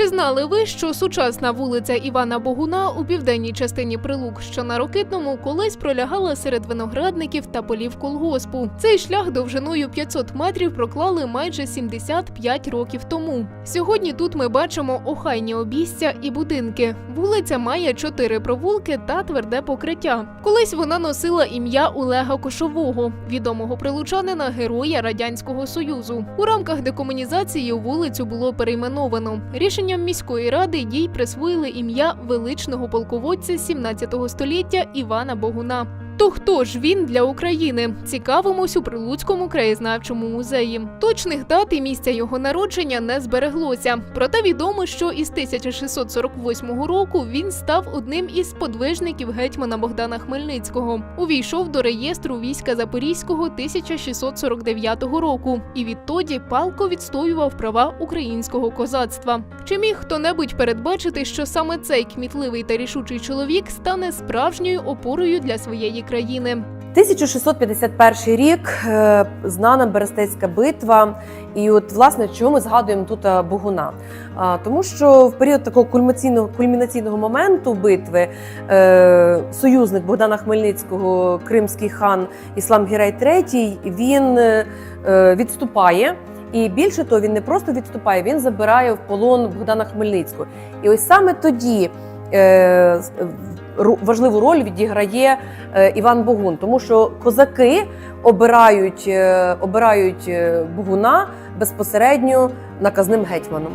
Чи знали ви, що сучасна вулиця Івана Богуна у південній частині Прилук, що на Рокитному, колись пролягала серед виноградників та полів колгоспу? Цей шлях довжиною 500 метрів проклали майже 75 років тому. Сьогодні тут ми бачимо охайні обійстя і будинки. Вулиця має чотири провулки та тверде покриття. Колись вона носила ім'я Олега Кошового, відомого прилучанина героя радянського союзу. У рамках декомунізації вулицю було перейменовано. Рішенням міської ради їй присвоїли ім'я величного полководця 17 століття Івана Богуна. То хто ж він для України? Цікавимось у Прилуцькому краєзнавчому музеї. Точних дат і місця його народження не збереглося. Проте відомо, що із 1648 року він став одним із сподвижників гетьмана Богдана Хмельницького. Увійшов до реєстру війська Запорізького 1649 року і відтоді палко відстоював права українського козацтва. Чи міг хто-небудь передбачити, що саме цей кмітливий та рішучий чоловік стане справжньою опорою для своєї країни? 1651 рік е, знана Берестейська битва. І от власне чого ми згадуємо тут е, Богуна? Тому що в період такого кульмінаційного кульмінаційного моменту битви е, союзник Богдана Хмельницького, кримський хан Іслам Гірей III, він відступає. І більше того, він не просто відступає, він забирає в полон Богдана Хмельницького. І ось саме тоді важливу роль відіграє е, Іван Богун, тому що козаки обирають, е, обирають е, Богуна безпосередньо наказним гетьманом.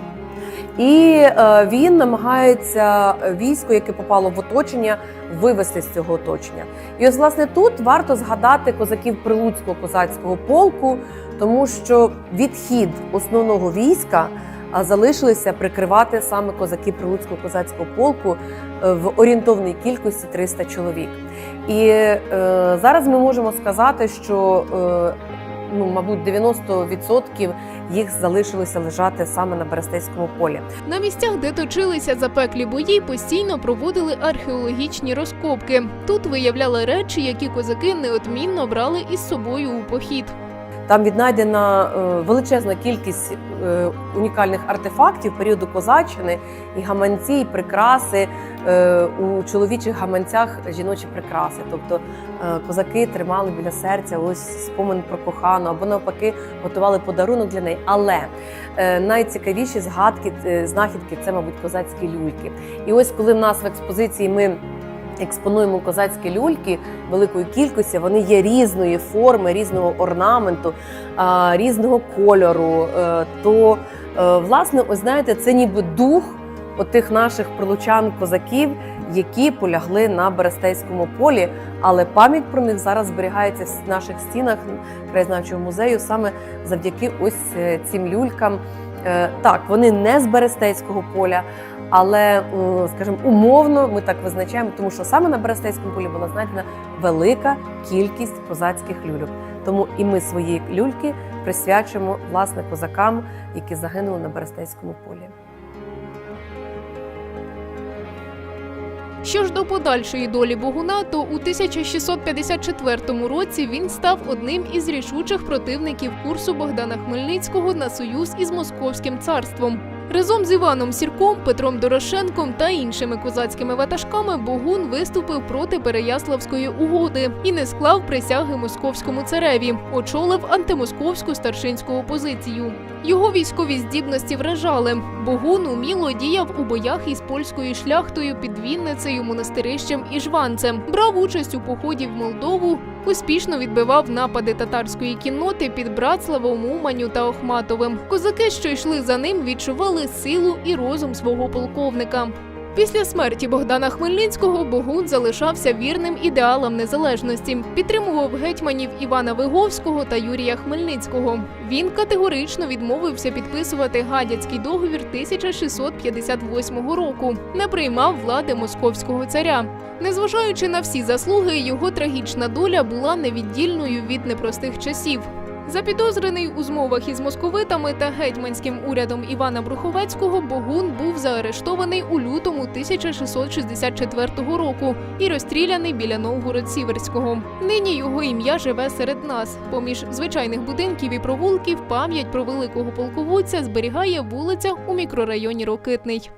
І він намагається військо, яке попало в оточення, вивести з цього оточення. І ось власне тут варто згадати козаків Прилуцького козацького полку, тому що відхід основного війська а, залишилися прикривати саме козаки Прилуцького козацького полку е, в орієнтовній кількості 300 чоловік. І е, зараз ми можемо сказати, що е, ну, мабуть, 90% їх залишилося лежати саме на Берестейському полі. На місцях, де точилися запеклі бої, постійно проводили археологічні розкопки. Тут виявляли речі, які козаки неодмінно брали із собою у похід. Там віднайдена е, величезна кількість е, унікальних артефактів періоду козаччини, і гаманці, і прикраси е, у чоловічих гаманцях жіночі прикраси. Тобто козаки тримали біля серця ось спомин про кохану або навпаки готували подарунок для неї. Але найцікавіші згадки, знахідки це, мабуть, козацькі люльки. І ось коли в нас в експозиції ми. Експонуємо козацькі люльки великої кількості. Вони є різної форми, різного орнаменту, різного кольору. Е, То, е, власне, ось знаєте, це ніби дух отих наших прилучан козаків, які полягли на Берестейському полі. Але пам'ять про них зараз зберігається в наших стінах краєзнавчого музею саме завдяки ось е, цим люлькам. Так, вони не з Берестейського поля, але, скажімо, умовно ми так визначаємо, тому що саме на Берестейському полі була знайдена велика кількість козацьких люльок. Тому і ми свої люльки присвячуємо власне козакам, які загинули на Берестейському полі. Що ж до подальшої долі Богуна, то у 1654 році він став одним із рішучих противників курсу Богдана Хмельницького на союз із Московським царством. Разом з Іваном Сірком, Петром Дорошенком та іншими козацькими ватажками Богун виступив проти Переяславської угоди і не склав присяги московському цареві, очолив антимосковську старшинську опозицію. Його військові здібності вражали. Богун уміло діяв у боях із польською шляхтою під Вінницею, монастирищем і жванцем. Брав участь у поході в Молдову, успішно відбивав напади татарської кінноти під Братславом, Уманю та Охматовим. Козаки, що йшли за ним, відчували силу і розум свого полковника. Після смерті Богдана Хмельницького Богун залишався вірним ідеалам незалежності, підтримував гетьманів Івана Виговського та Юрія Хмельницького. Він категорично відмовився підписувати гадяцький договір 1658 року, не приймав влади московського царя. Незважаючи на всі заслуги, його трагічна доля була невіддільною від непростих часів. Запідозрений у змовах із московитами та гетьманським урядом Івана Бруховецького Богун був заарештований у лютому 1664 року і розстріляний біля Новгород-Сіверського. Нині його ім'я живе серед нас. Поміж звичайних будинків і провулків пам'ять про великого полководця зберігає вулиця у мікрорайоні Рокитний.